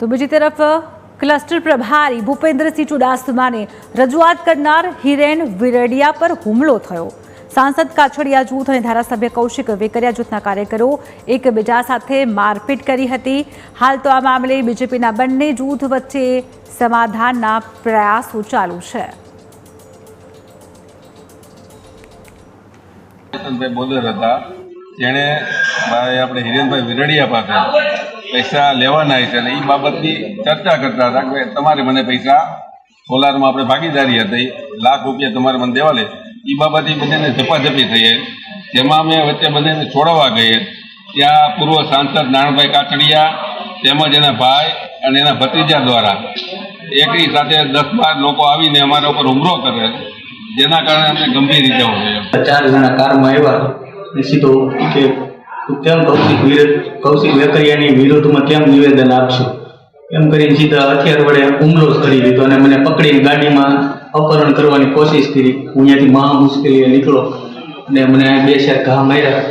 તો બીજી તરફ, ક્લસ્ટર પ્રભારી ભૂપેન્દ્રસિંહ ચુડાસમાને રજૂઆત કરનાર હિરેન વિરડિયા પર હુમલો થયો. સાંસદ કાછડિયા જૂથ અને ધારાસભ્ય કૌશિક વેકરિયા જૂથના કાર્યકરો એકબીજા સાથે મારપીટ કરી હતી. હાલ તો આ મામલે બીજેપીના બંને જૂથ વચ્ચે સમાધાનના પ્રયાસો ચાલુ છે. હતા. જેણે આપણે હિરેનભાઈ વિરડિયા પાસે પૈસા લેવાના છે અને એ બાબતની ચર્ચા કરતા હતા કે તમારે મને પૈસા સોલારમાં આપણે ભાગીદારી હતી, લાખ રૂપિયા તમારે મને દેવા લે. એ બાબતે બંનેને ઝપાઝપી થઈ જેમાં અમે વચ્ચે બંનેને છોડાવવા ગઈએ ત્યાં પૂર્વ સાંસદ નારણભાઈ કાકડિયા તેમજ એના ભાઈ અને એના ભત્રીજા દ્વારા એકની સાથે દસ બાર લોકો આવીને અમારા ઉપર હુમલો કરે, જેના કારણે અમને ગંભીર રીતે ચાર જણા કારમાં આવ્યા. સીધો કે કેમ કૌશિક વિરોધ કૌશિક વેકરિયાની વિરોધમાં કેમ નિવેદન આપશો? એમ કરીને સીધા હથિયાર વડે હુમલો કરી દીધો અને મને પકડીને ગાડીમાં અપહરણ કરવાની કોશિશ કરી. હું અહીંયાથી મહા મુશ્કેલીએ નીકળો અને મને બે ચાર ઘા માર્યા.